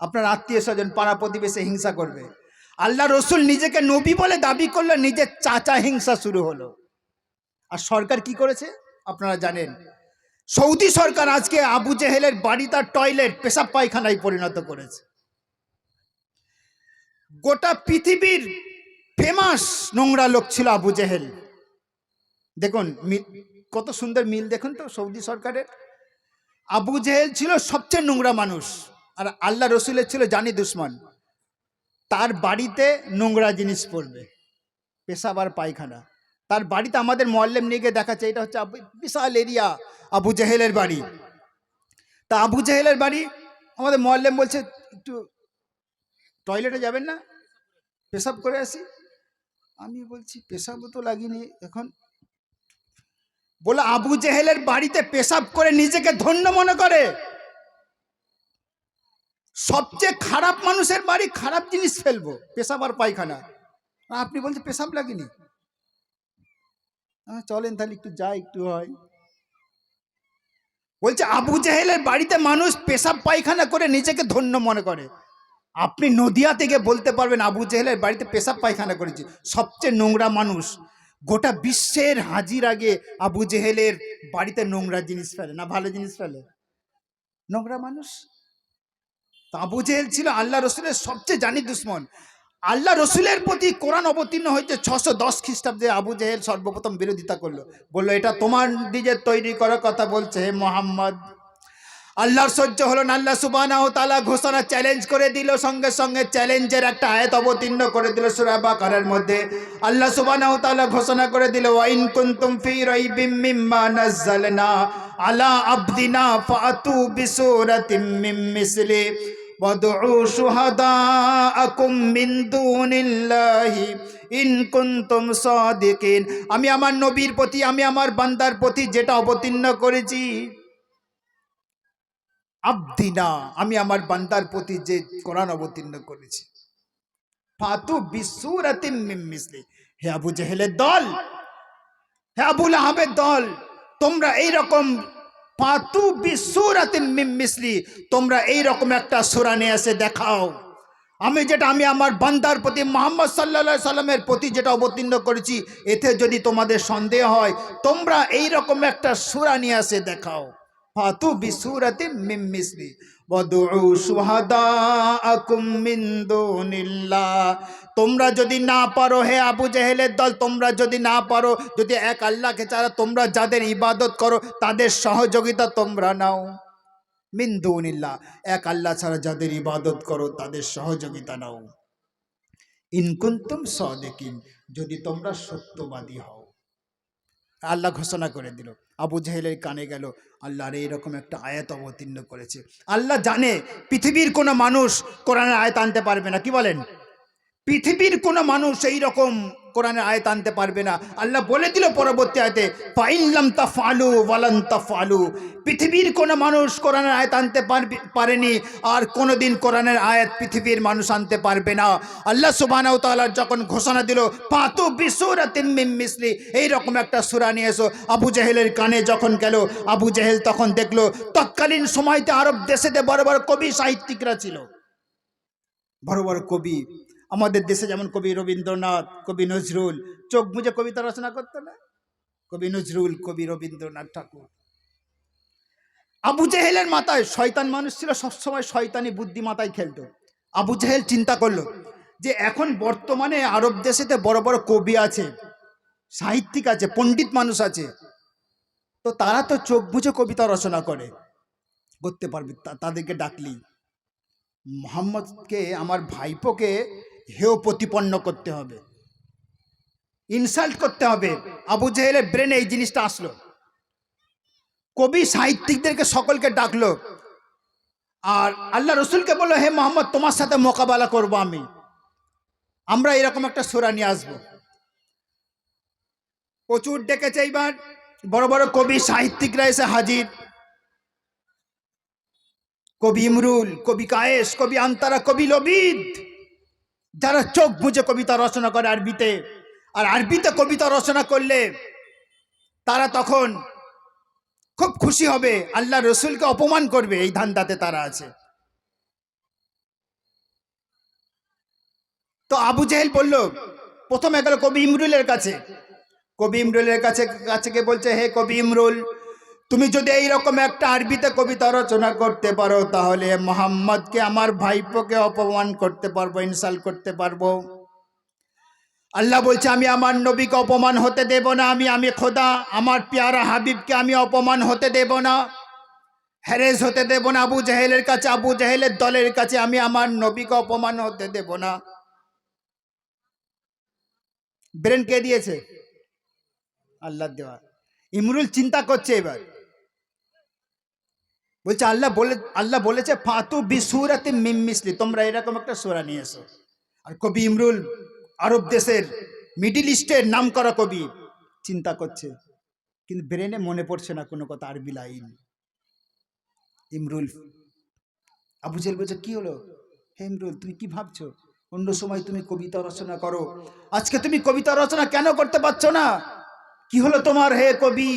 আপনার আত্মীয় স্বজন, পাড়া প্রতিবেশে হিংসা করবে। আল্লাহ রসুল নিজেকে নবী বলে দাবি করল, নিজের চাচা হিংসা শুরু হলো। আর সরকার কি করেছে? আপনারা জানেন, সৌদি সরকার আজকে আবু জেহেলের বাড়ি তার টয়লেট, পেশাব পায়খানায় পরিণত করেছে। গোটা পৃথিবীর ফেমাস নোংরা লোক ছিল আবু জেহেল। দেখুন কত সুন্দর মিল দেখুন তো, সৌদি সরকারের। আবু জেহেল ছিল সবচেয়ে নোংরা মানুষ। আর আল্লাহ রসুলের ছিল জানি দুশ্মন। তার বাড়িতে নোংরা জিনিস পড়বে পেশাব আর পায়খানা। তার বাড়িতে আমাদের মল্লেম নিয়ে গিয়ে দেখাচ্ছে, এটা হচ্ছে বিশাল এরিয়া আবু জেহেলের বাড়ি। তা আবু জেহেলের বাড়ি, আমাদের মল্লেম বলছে, একটু টয়লেটে যাবেন না? পেশাব করে আসি? আমি বলছি, পেশাবও তো লাগিনি এখন। বলে, আবু জেহেলের বাড়িতে পেশাব করে নিজেকে ধন্য মনে করে? সবচেয়ে খারাপ মানুষের বাড়ি খারাপ জিনিস ফেলব, পেশাব আর পায়খানা। আপনি বলছেন পেশাব লাগেনি? চলেন তাহলে একটু যাই একটু হয়। বলছে, আবু জেহেলের বাড়িতে মানুষ পেশাব পায়খানা করে নিজেকে ধন্য মনে করে। আপনি নদিয়া থেকে বলতে পারবেন, আবু জেহেলের বাড়িতে পেশাব পায়খানা করেছে। সবচেয়ে নোংরা মানুষ। গোটা বিশ্বের হাজির আগে আবু জেহেলের বাড়িতে নোংরা জিনিস ফেলে। না, ভালো জিনিস ফেলে? নোংরা মানুষ? আবু জেহেল ছিল আল্লাহ রসুলের সবচেয়ে জানি দুশ্মন। আল্লাহ রসুলের প্রতি কোরআন অবতীর্ণ হয়েছে ছশো দশ খ্রিস্টাব্দে আবু জেহেল সর্বপ্রথম বিরোধিতা করল। বলল, এটা তোমার নিজের তৈরি করার কথা বলছে হে মোহাম্মদ। আল্লাহর সহ্য হলো আল্লাহ সুবানা ও তালা ঘোষণা চ্যালেঞ্জ করে দিল, সঙ্গে সঙ্গে চ্যালেঞ্জের একটা আয়াত অবতীর্ণ করে দিল সুরাবা করার মধ্যে। আল্লাহ সুবানা ও তালা ঘোষণা করে দিল ওয়াইন কুন্তুম ফি রাইবিম মিম্মা নাযালনা আলা আবদিনা ফাতু বিসূরাতিম মিন মিসলি। ওয়াদউ শুহাদাআকুম মিন দুনিল্লাহি ইন কুনতুম সাদিকিন আমি আমার নবীর প্রতি, আমি আমার বান্দার প্রতি যেটা অবতীর্ণ করেছি, আবদিনা, আমি আমার বান্দার প্রতি যে কোরআন অবতীর্ণ করেছি। ফাতু বিসুরাতিম মিন মিসলি। হে আবু জেহেলের দল, হে আবুল আহাবের দল, তোমরা এই রকম ফাতু বিসুরাতিম মিমিসলি তোমরা এই রকম একটা সূরা নিয়ে এসে দেখাও। আমি যেটা, আমি আমার বান্দার প্রতি মোহাম্মদ সাল্লা সাল্লামের প্রতি যেটা অবতীর্ণ করেছি, এতে যদি তোমাদের সন্দেহ হয়, তোমরা এই রকম একটা সূরা নিয়ে এসে দেখাও। ফাতু বিসুরাতিম মিন মিসলি। ওয়াদউ শুহাদাআকুম মিন দুনিল্লাহ তোমরা যদি না পারো হে আবু জেহেলের দল, তোমরা যদি না পারো, যদি এক আল্লাহকে ছাড়া তোমরা যাদের ইবাদত করো, তাদের সহযোগিতা তোমরা নাও। মিন দুনিল্লাহ, এক আল্লাহ ছাড়া যাদের ইবাদত করো, তাদের সহযোগিতা নাও। ইনকুন্তুম সদেকিন, যদি তোমরা সত্যবাদী হও। আল্লাহ ঘোষণা করে দিল। আবু জাহেলের কানে গেল। আল্লাহর এইরকম একটা আয়াত অবতীর্ণ করেছে। আল্লাহ জানে পৃথিবীর কোনো মানুষ কোরআনের আয়াত আনতে পারবে না। কি বলেন? পৃথিবীর কোনো মানুষ এই রকম কোরআনের আয়াত আনতে পারবে না। আল্লাহ বলে দিল পরবর্তী আয়তে ফাইনলাম তা ফালু ওয়ালান তা ফালু পৃথিবীর কোনো মানুষ কোরআনের আয়াত আনতে পারেনি, আর কোনো দিন কোরআনের আয়াত পৃথিবীর মানুষ আনতে পারবে না। আল্লাহ সুবানাও তালার যখন ঘোষণা দিল পাতু বিসুরাতিন মিন মিসলি, এইরকম একটা সুরা নিয়ে এসো। আবু জাহেলের কানে যখন গেল, আবু জাহেল তখন দেখল, তৎকালীন সময়তে আরব দেশেতে বড় বড় কবি সাহিত্যিকরা ছিল। বড় বড় কবি আমাদের দেশে যেমন কবি রবীন্দ্রনাথ, কবি নজরুল, চোখ বুঝে কবিতা রচনা করতো না? কবি নজরুল, কবি রবীন্দ্রনাথ ঠাকুর। আবু জেহেলের মাথায় শয়তান মানুষ ছিল, সবসময় শয়তানি বুদ্ধি মাথায় খেলতো। আবু জেহেল চিন্তা করল যে এখন বর্তমানে আরব দেশেতে বড় বড় কবি আছে, সাহিত্যিক আছে, পণ্ডিত মানুষ আছে, তো তারা তো চোখ বুঝে কবিতা রচনা করে। করতে পারবে তাদেরকে ডাকলি। মোহাম্মদকে, আমার ভাইপোকে হেয় প্রতিপন্ন করতে হবে। ইনসাল্ট করতে হবে। আবু জেহেলের ব্রেনে এই জিনিসটা আসলো। কবি সাহিত্যিকদেরকে সকলকে ডাকলো। আর আল্লাহ রসুলকে বলল, হে মোহাম্মদ, তোমার সাথে মোকাবেলা করব আমি। আমরা এরকম একটা সোরা নিয়ে আসব। প্রচুর ডেকেছে এইবার। বড় বড় কবি সাহিত্যিকরা এসে হাজির। কবি ইমরুল, কবি কায়েস, কবি আন্তারা, কবি লবিদ। যারা চোখ বুঝে কবিতা রচনা করে আরবিতে, আর আরবিতে কবিতা রচনা করলে তারা তখন খুব খুশি হবে, আল্লাহ রসুলকে অপমান করবে, এই ধান্দাতে তারা আছে। তো আবু জাহেল বলল, প্রথমে গেল কবি ইমরুলের কাছে। কবি ইমরুলের কাছে কাছে বলছে, হে কবি ইমরুল তুমি যদি এইরকম একটা আরবিতে কবিতা রচনা করতে পারো, তাহলে মোহাম্মদকে, আমার ভাইপোকে অপমান করতে পারব ইনসাল করতে পারব। আল্লাহ বলছে, আমি আমার নবীকে অপমান হতে দেব না, আমি আমি খোদা, আমার পেয়ারা হাবিবকে আমি অপমান হতে দেব না হ্যারেস হতে দেব না, আবু জাহেলের কাছে, আবু জাহেলের দলের কাছে আমি আমার নবীকে অপমান হতে দেব না। ব্রেন কে দিয়েছে? আল্লাহ দেওয়া। ইমরুল চিন্তা করছে এবার। বলছে, আল্লাহ বলে, আল্লাহ বলেছে, ফাতু বিসুরাতে মিম মিসলি, তোমরা এরকম একটা সোরা নিয়ে এসো আর কবি ইমরুল আরব দেশের মিডিল ইস্টের নাম করা কবি চিন্তা করছে, কিন্তু ব্রেনে মনে পড়ছে না কোনো কথা, আরবি লাইন। ইমরুল, আবু জেল বলছে, কি হলো? হে ইমরুল, তুমি কি ভাবছ? অন্য সময় তুমি কবিতা রচনা করো। আজকে তুমি কবিতা রচনা কেন করতে পারছ না? কি হলো তোমার হে কবি?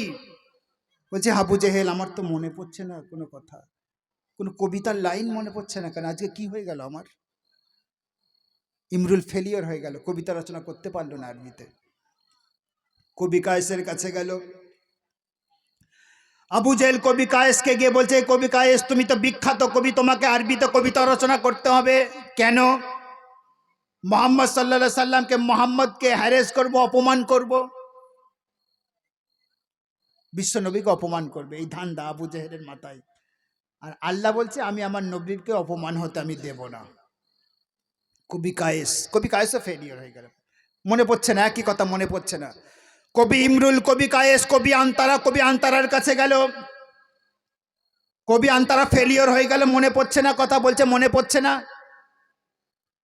বলছে, হাবু জেহেল, আমার তো মনে পড়ছে না কোনো কথা। কোনো কবিতার লাইন মনে পড়ছে না কেন? আজকে কি হয়ে গেল আমার? ইমরুল ফেলিওর হয়ে গেল, কবিতা রচনা করতে পারল না আরবিতে। কবি কায়েসের কাছে গেল। আবু জেল কবি কায়েসকে গিয়ে বলছে, কবি কায়েস, তুমি তো বিখ্যাত কবি, তোমাকে আরবিতে কবিতা রচনা করতে হবে। কেন? মোহাম্মদ সাল্লা সাল্লামকে, মোহাম্মদকে হ্যারেস করব, অপমান করব। বিশ্বনবীকে অপমান করবে, এই ধান্দা আবু জেহেলের মাথায়। আর আল্লাহ বলছে, আমি আমার নবীরকে অপমান হতে আমি দেব না। কবি কায়েস, কবি কায়েসও ফেলিওর হয়ে গেল। মনে পড়ছে না, একই কথা মনে পড়ছে না। কবি ইমরুল, কবি কায়েস, কবি আন্তারা, কবি আন্তারার কাছে গেল। কবি আন্তারা ফেলিওর হয়ে গেল, মনে পড়ছে না, কথা বলছে, মনে পড়ছে না।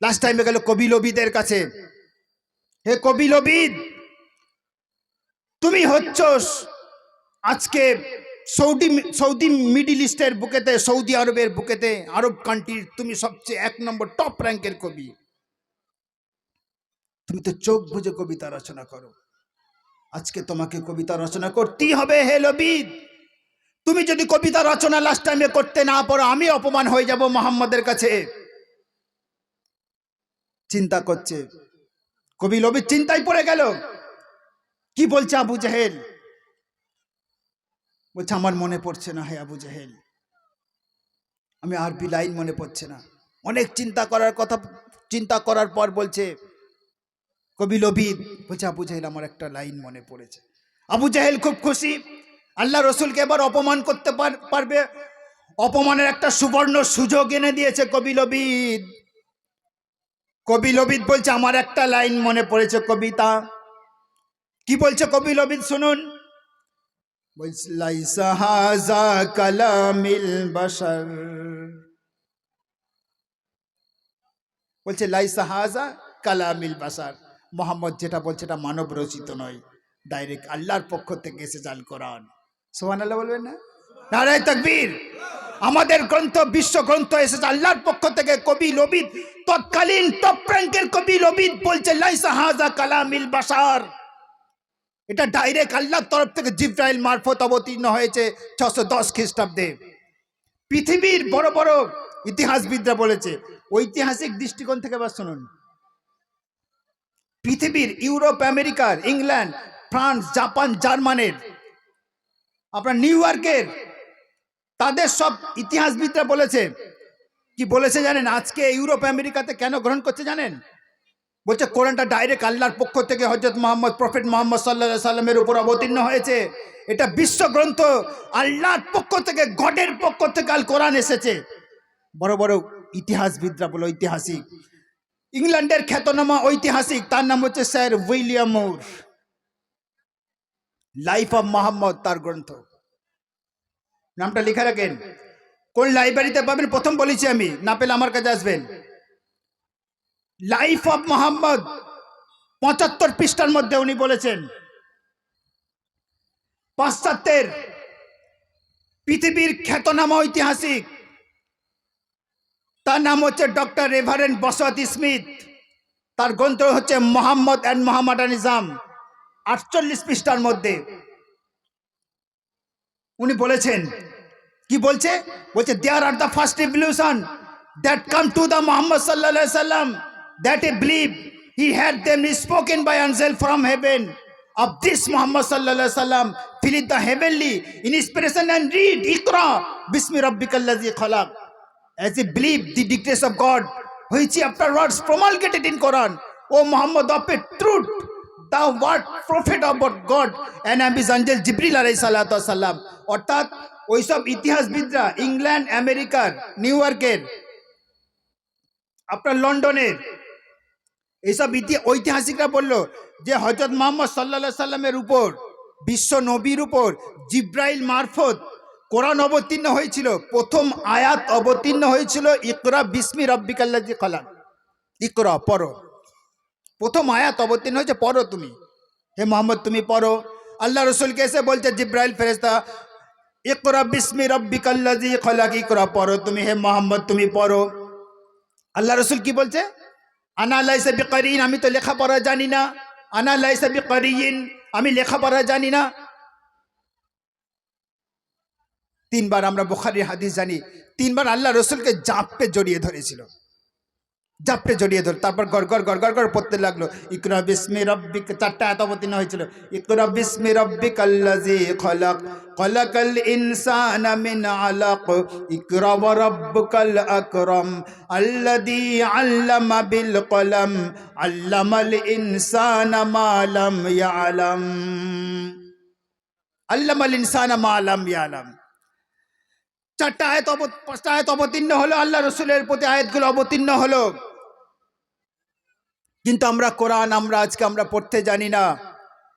লাস্ট টাইমে গেল কবি লবিদের কাছে। হে কবি লবিদ তুমি হচ্ছ আজকে সৌদি সৌদি মিডিল ইস্টের বুকেতে, সৌদি আরবের বুকেতে, আরব কান্ট্রির তুমি সবচেয়ে এক নম্বর টপ র্যাঙ্কের কবি। তুমি তো চোখ বুঝে কবিতা রচনা করো। আজকে তোমাকে কবিতা রচনা করতেই হবে হে লবিদ তুমি যদি কবিতা রচনা লাস্ট টাইমে করতে না পারো, আমি অপমান হয়ে যাব মোহাম্মদের কাছে। চিন্তা করছে। কবি লবিদ চিন্তায় পড়ে গেল। কি বলছে আবু জাহেল? বলছে, আমার মনে পড়ছে না হে আবু জাহেল। আমি আরবি লাইন মনে পড়ছে না। অনেক চিন্তা করার কথা, চিন্তা করার পর বলছে, কবি লবিদ বলছে, আবু জাহেল আমার একটা লাইন মনে পড়েছে। আবু জাহেল খুব খুশি। আল্লাহ রসুলকে এবার অপমান করতে পার- পারবে। অপমানের একটা সুবর্ণ সুযোগ এনে দিয়েছে কবি লবিদ কবি লবিদ বলছে, আমার একটা লাইন মনে পড়েছে কবিতা। কি বলছে কবি লবিদ শুনুন। বলছে, লাইসা হাজা কালামিল বাসার মোহাম্মদ যেটা বলছে এটা মানব রচিত নয়। ডাইরেক্ট আল্লাহর পক্ষ থেকে এসে জাল কোরআন। সোহান আল্লাহ বলবেন না? নারায় তকবীর। আমাদের গ্রন্থ বিশ্ব গ্রন্থ এসেছে আল্লাহর পক্ষ থেকে। কবি লবিদ, তৎকালীন টপ র্যাঙ্কের কবি লবিদ বলছে, লাইসা হাজা কালামিল বাসার এটা ডাইরেক্ট আল্লাহর তরফ থেকে জিব্রাইল মারফত অবতীর্ণ হয়েছে ছশো দশ খ্রিস্টাব্দে। পৃথিবীর বড় বড় ইতিহাসবিদরা বলেছে, ঐতিহাসিক দৃষ্টিকোণ থেকে বা শুনুন। পৃথিবীর ইউরোপ আমেরিকার ইংল্যান্ড, ফ্রান্স, জাপান, জার্মানের, আপনার নিউ ইয়র্কের, তাদের সব ইতিহাসবিদরা বলেছে। কি বলেছে জানেন? আজকে ইউরোপ, আমেরিকাতে কেন গ্রহণ করছে জানেন? বলছে, কোরআনটা ডাইরেক্ট আল্লাহর পক্ষ থেকে হজরত মোহাম্মদ প্রফেট মোহাম্মদ সাল্লা সাল্লামের উপর অবতীর্ণ হয়েছে। এটা বিশ্ব গ্রন্থ আল্লাহর পক্ষ থেকে, গডের পক্ষ থেকে আল কোরআন এসেছে। বড় বড় ইতিহাসবিদরা বলো, ঐতিহাসিক। ইংল্যান্ডের খ্যাতনামা ঐতিহাসিক, তার নাম হচ্ছে sir William Muir. Life of Muhammad, তার গ্রন্থ। নামটা লিখে রাখেন। কোন লাইব্রেরিতে পাবেন? প্রথম বলেছি আমি। না পেলে আমার কাছে আসবেন। লাইফ অফ মোহাম্মদ পঁচাত্তর পৃষ্ঠার মধ্যে উনি বলেছেন, পাশ্চাত্যের পৃথিবীর খ্যাতনামা ঐতিহাসিক, তার নাম হচ্ছে ডক্টর রেভারেন বসত স্মিথ, তার গ্রন্থ হচ্ছে মোহাম্মদ অ্যান্ড মোহাম্মদানিজম, আটচল্লিশ পৃষ্ঠার মধ্যে। উনি বলেছেন, কি বলছে? বলছে there are the first revolution that come to the Muhammad সাল্লাহ সাল্লাম that he believed he had them spoken by angel from heaven of this Muhammad sallallahu alaihi wasallam it the heavenly inspiration and read Iqra Bismi Rabbikallazi khalaq as he believed the dictates of God which he afterwards promulgated in Quran O Muhammad of a truth thou what prophet about God and am his angel Jibril alayhi salatu wasalam অর্থাৎ ওইসব ইতিহাসবিদরা England আমেরিকার new ইয়র্কের আপনার লন্ডনের এইসব ইতি ঐতিহাসিকরা বলল যে হজরত মোহাম্মদ সাল্লা সাল্লামের উপর, বিশ্ব নবীর উপর জিব্রাইল মারফত কোরআন অবতীর্ণ হয়েছিল। প্রথম আয়াত অবতীর্ণ হয়েছিল, ইকরা বিস্মি রব্বিকাল্লাজি কলাম ইকরা, পড়ো। প্রথম আয়াত অবতীর্ণ হয়েছে, পড়ো তুমি। হে মোহাম্মদ, তুমি পড়ো। আল্লাহ রসুলকে এসে বলছে, জিব্রাইল ফেরেস্তা ইকরা বিস্মি রব্বিকাল্লাজি খলাক, ইকরা, পড়ো তুমি। হে মোহাম্মদ, তুমি পড়ো। আল্লাহ রসুল কি বলছে? আনা লাইসা বিকারিন, আমি তো লেখাপড়া জানি না। আনা লাইসা বিকারিন, আমি লেখাপড়া জানি না। তিনবার আমরা বোখারির হাদিস জানি। তিনবার আল্লাহ রসুলকে জাপকে জড়িয়ে ধরেছিল। জাপে জড়িয়ে ধরে তারপর গড় গড় গড় গড় গড় পড়তে লাগল। ইকরা বিস্মি রব্বিক, চারটা আয়াত অবতীর্ণ হয়েছিল। ইকরা বিস্মি রব্বিক আল্লাজি খলাক, খলাকাল ইনসানা মিন আলাক। ইকরা রাব্বুকাল আকরাম, আল্লাযী আল্লামা বিল কলম, আল্লামাল ইনসানা মা লাম ইয়ালাম। আল্লামাল ইনসানা মা লাম ইয়ালাম। চারটা আয়াত পাঁচটা আয়াত অবতীর্ণ হলো আল্লাহ রসুলের প্রতি, আয়াতগুলো অবতীর্ণ হলো। কিন্তু আমরা কোরআন, আমরা আজকে আমরা পড়তে জানি না।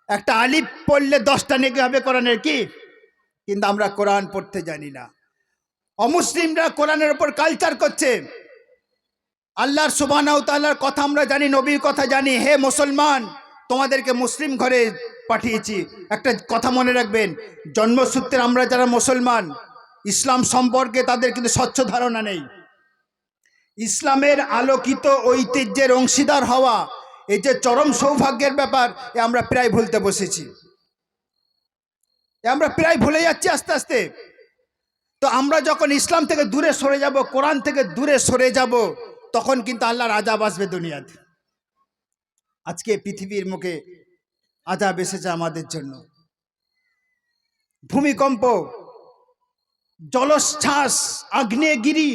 একটা আলিফ পড়লে দশটা নেকি হবে কোরআনের কি? কিন্তু আমরা কোরআন পড়তে জানি না। অমুসলিমরা কোরআনের ওপর কালচার করছে। আল্লাহর সুবানাও তাল্লাহর কথা আমরা জানি, নবীর কথা জানি। হে মুসলমান, তোমাদেরকে মুসলিম ঘরে পাঠিয়েছি। একটা কথা মনে রাখবেন, জন্মসূত্রে আমরা যারা মুসলমান ইসলাম সম্পর্কে তাদের কিন্তু স্বচ্ছ ধারণা নেই। ইসলামের আলোকিত ঐতিহ্যের অংশীদার হওয়া, এই যে চরম সৌভাগ্যের ব্যাপার, এ আমরা প্রায় ভুলতে বসেছি। আমরা প্রায় ভুলে যাচ্ছি আস্তে আস্তে। তো আমরা যখন ইসলাম থেকে দূরে সরে যাব, কোরআন থেকে দূরে সরে যাব, তখন কিন্তু আল্লাহর আজাব আসবে দুনিয়াতে। আজকে পৃথিবীর মুখে আজাব এসেছে আমাদের জন্য। ভূমিকম্প জলশ্বাস আগ্নেয়গিরি।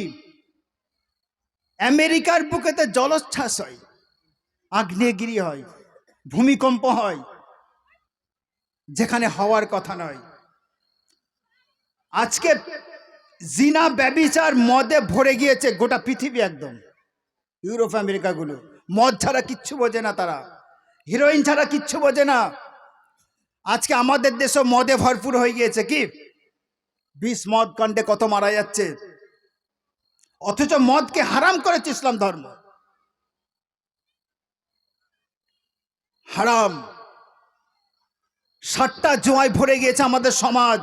আমেরিকার বুকেতে জলোচ্ছ্বাস হয়, আগ্নেয়গিরি হয়, ভূমিকম্প হয়, যেখানে হওয়ার কথা নয়। আজকে জিনা ব্যবিচার মদে ভরে গিয়েছে গোটা পৃথিবী একদম। ইউরোপ আমেরিকাগুলো মদ ছাড়া কিচ্ছু বোঝে না তারা। হিরোইন ছাড়া কিচ্ছু বোঝে না। আজকে আমাদের দেশও মদে ভরপুর হয়ে গিয়েছে কি? বিষ মদ কাণ্ডে কত মারা যাচ্ছে? অথচ মদকে হারাম করেছে ইসলাম ধর্ম। হারাম। সাতটা জোয়ায় ভরে গিয়েছে আমাদের সমাজ।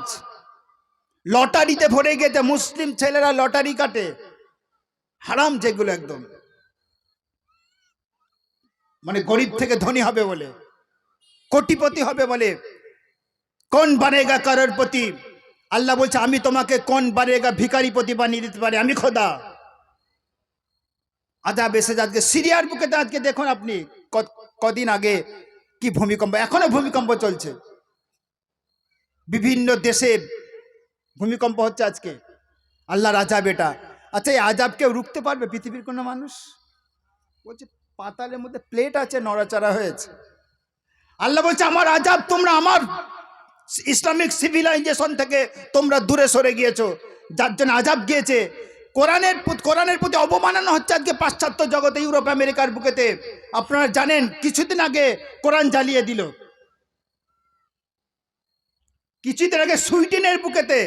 লটারিতে ভরে গিয়েছে, মুসলিম ছেলেরা লটারি কাটে। হারাম যেগুলো একদম। মানে গরিব থেকে ধনী হবে বলে, কোটিপতি হবে বলে। কোন বানেগা কারোর প্রতি আল্লাহ বলছে, আমি তোমাকে কোন বারেগা ভিখারি প্রতি বানিয়ে দিতে পারি? আমি খোদা। আজাব এসে আজকে সিরিয়ার বুকেতে আজকে দেখুন আপনি কদিন আগে কি ভূমিকম্প, এখনও ভূমিকম্প চলছে। বিভিন্ন দেশে ভূমিকম্প হচ্ছে আজকে। আল্লাহর আজাব এটা। আচ্ছা এই আজাব কেউ রুখতে পারবে পৃথিবীর কোনো মানুষ? বলছে, পাতালের মধ্যে প্লেট আছে, নড়াচড়া হয়েছে। আল্লাহ বলছে, আমার আজাব তোমরা আমার ইসলামিক সিভিলাইজেশন থেকে তোমরা দূরে সরে গিয়েছো। যার জন্য আজাব গিয়েছে। কোরআনের কোরআনের প্রতি অবমাননা হচ্ছে আজকে পাশ্চাত্য জগতে, ইউরোপ, আমেরিকার বুকেতে। আপনারা জানেন, কিছুদিন আগে কোরআন জ্বালিয়ে দিল। কিছুদিন আগে সুইডেনের বুকেতে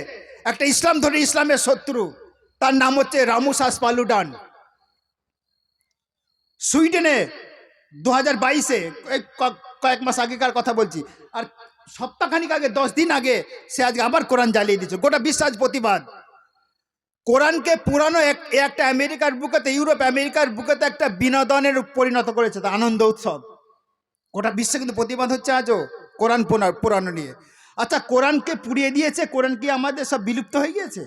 একটা ইসলাম ধরে ইসলামের শত্রু, তার নাম হচ্ছে রামুসাস পালুডান। সুইডেনে দু হাজার বাইশে কয়েক মাস আগেকার কথা বলছি। আর সপ্তাহখানিক আগে, দশ দিন আগে সে আজকে আবার কোরআন জ্বালিয়ে দিচ্ছে গোটা বিশ্বাস প্রতিবাদ। কোরআনকে পুরানো এক একটা আমেরিকার বুকেতে, ইউরোপ আমেরিকার বুকেতে একটা বিনোদনের পরিণত করেছে, তা আনন্দ উৎসব। গোটা বিশ্বে কিন্তু প্রতিবাদ হচ্ছে আজও কোরআন পুরানো নিয়ে। আচ্ছা কোরআনকে পুড়িয়ে দিয়েছে, কোরআন কি আমাদের সব বিলুপ্ত হয়ে গিয়েছে?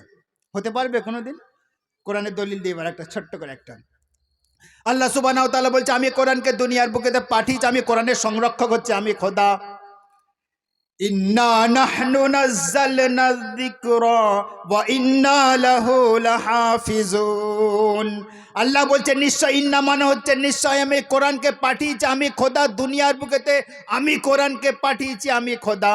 হতে পারবে কোনোদিন? কোরআনের দলিল দিয়ে এবার একটা ছোট্ট করে একটা। আল্লাহ সুবাহ বলছে, আমি কোরআনকে দুনিয়ার বুকেতে পাঠিয়েছি, আমি কোরআনের সংরক্ষক হচ্ছে, আমি খোদা নাহনু নাযালনা যিকরা ওয়া ইন্না লাহু লাহাফিজুন আল্লাহ বলছে নিশ্চয় ইন্না মানে হচ্ছে, নিশ্চয় আমি কোরআনকে পাঠিয়েছি, আমি খোদা দুনিয়ার বুকেতে, আমি কোরআনকে পাঠিয়েছি, আমি খোদা।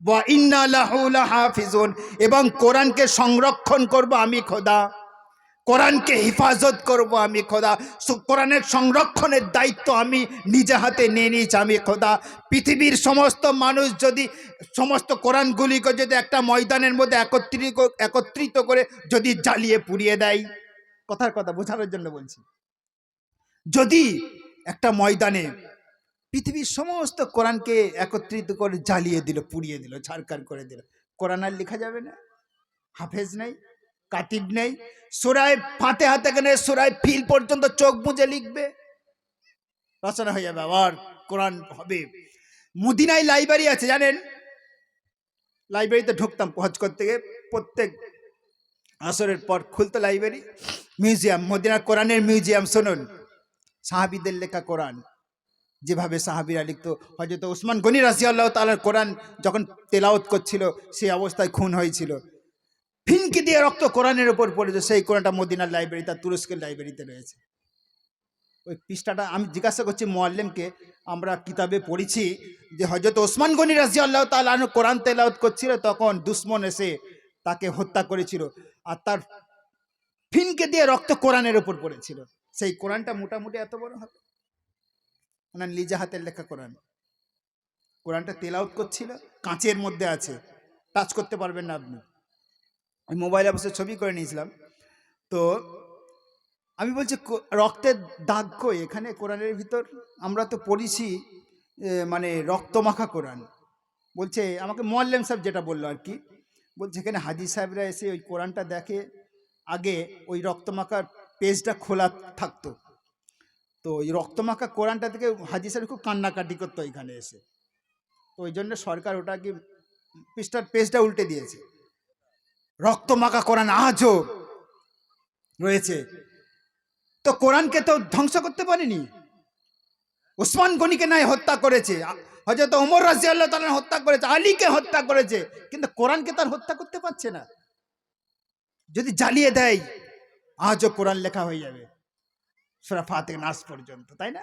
ওয়া ইন্না লাহু লাহাফিজুন, এবং কোরআনকে সংরক্ষণ করব, আমি খোদা। কোরআনকে হেফাজত করব আমি, খোদা। কোরআনের সংরক্ষণের দায়িত্ব আমি নিজে হাতে নিয়ে নিয়েছি আমি, খোদা। পৃথিবীর সমস্ত মানুষ যদি, সমস্ত কোরআনগুলিকে যদি একটা ময়দানের মধ্যে একত্রিত একত্রিত করে যদি জ্বালিয়ে পুড়িয়ে দেয়। কথার কথা বোঝানোর জন্য বলছি। যদি একটা ময়দানে পৃথিবীর সমস্ত কোরআনকে একত্রিত করে জ্বালিয়ে দিল, পুড়িয়ে দিল ছাড়কার করে দিল, কোরআন আর লেখা যাবে না। হাফেজ নেই। কাতিব নেই। সুরায় ফাতে হাতে গেলে সুরায় ফিল পর্যন্ত চোখ মুজে লিখবে। রচনা হয়ে যাবে আবার কোরআন হবে। মুদিনায় লাইব্রেরি আছে, জানেন? লাইব্রেরিতে ঢুকতাম হজ করতে গিয়ে। প্রত্যেক আসরের পর খুলতো লাইব্রেরি। মিউজিয়াম মদিনার কোরআনের মিউজিয়াম, শুনুন। সাহাবিদের লেখা কোরআন। যেভাবে সাহাবিরা লিখতো। হয়তো ওসমান গনি রাজি আল্লাহ তালার কোরআন যখন তেলাওত করছিল, সেই অবস্থায় খুন হয়েছিল। ফিনকি দিয়ে রক্ত কোরআনের ওপর পড়েছে সেই কোরআনটা মদিনার লাইব্রেরি তার তুরস্কের লাইব্রেরিতে রয়েছে। ওই পৃষ্ঠাটা আমি জিজ্ঞাসা করছি মোয়াল্লেমকে, আমরা কিতাবে পড়েছি যে হজরত ওসমান গনি রাজি আল্লাহ তালু কোরআন তেলাওত করছিল, তখন দুশ্মন এসে তাকে হত্যা করেছিল আর তার ফিনকে দিয়ে রক্ত কোরআনের ওপর পড়েছিল। সেই কোরআনটা মোটামুটি এত বড় হবে? ওনার নিজে হাতের লেখা কোরআন। কোরআনটা তেলাউত করছিল, কাঁচের মধ্যে আছে। টাচ করতে পারবেন না আপনি। আমি মোবাইলে বসে ছবি করে নিয়েছিলাম। তো আমি বলছি রক্তের দাগ কই? এখানে কোরআনের ভিতর আমরা তো পড়েছি মানে রক্তমাখা কোরআন। বলছে, আমাকে মোয়াল্লেম সাহেব যেটা বলল আর কি, বলছে, এখানে হাজি সাহেবরা এসে ওই কোরআনটা দেখে, আগে ওই রক্তমাখার পেজটা খোলা থাকতো। তো ওই রক্তমাখা কোরআনটা থেকে হাজি সাহেব খুব কান্নাকাটি করতো এখানে এসে। তো ওই জন্য সরকার ওটা কি পৃষ্ঠার পেজটা উল্টে দিয়েছে। রক্তমাখা কোরআন আজও রয়েছে। তো কোরআনকে তো ধ্বংস করতে পারেনি। ওসমান গনিকে নাই হত্যা করেছে। হয়তো ওমর রাজি আল্লাহ তালা হত্যা করেছে। আলীকে হত্যা করেছে। কিন্তু কোরআনকে তার হত্যা করতে পারছে না। যদি জ্বালিয়ে দেয়, আজও কোরআন লেখা হয়ে যাবে। সুরা ফাতে নাস পর্যন্ত, তাই না?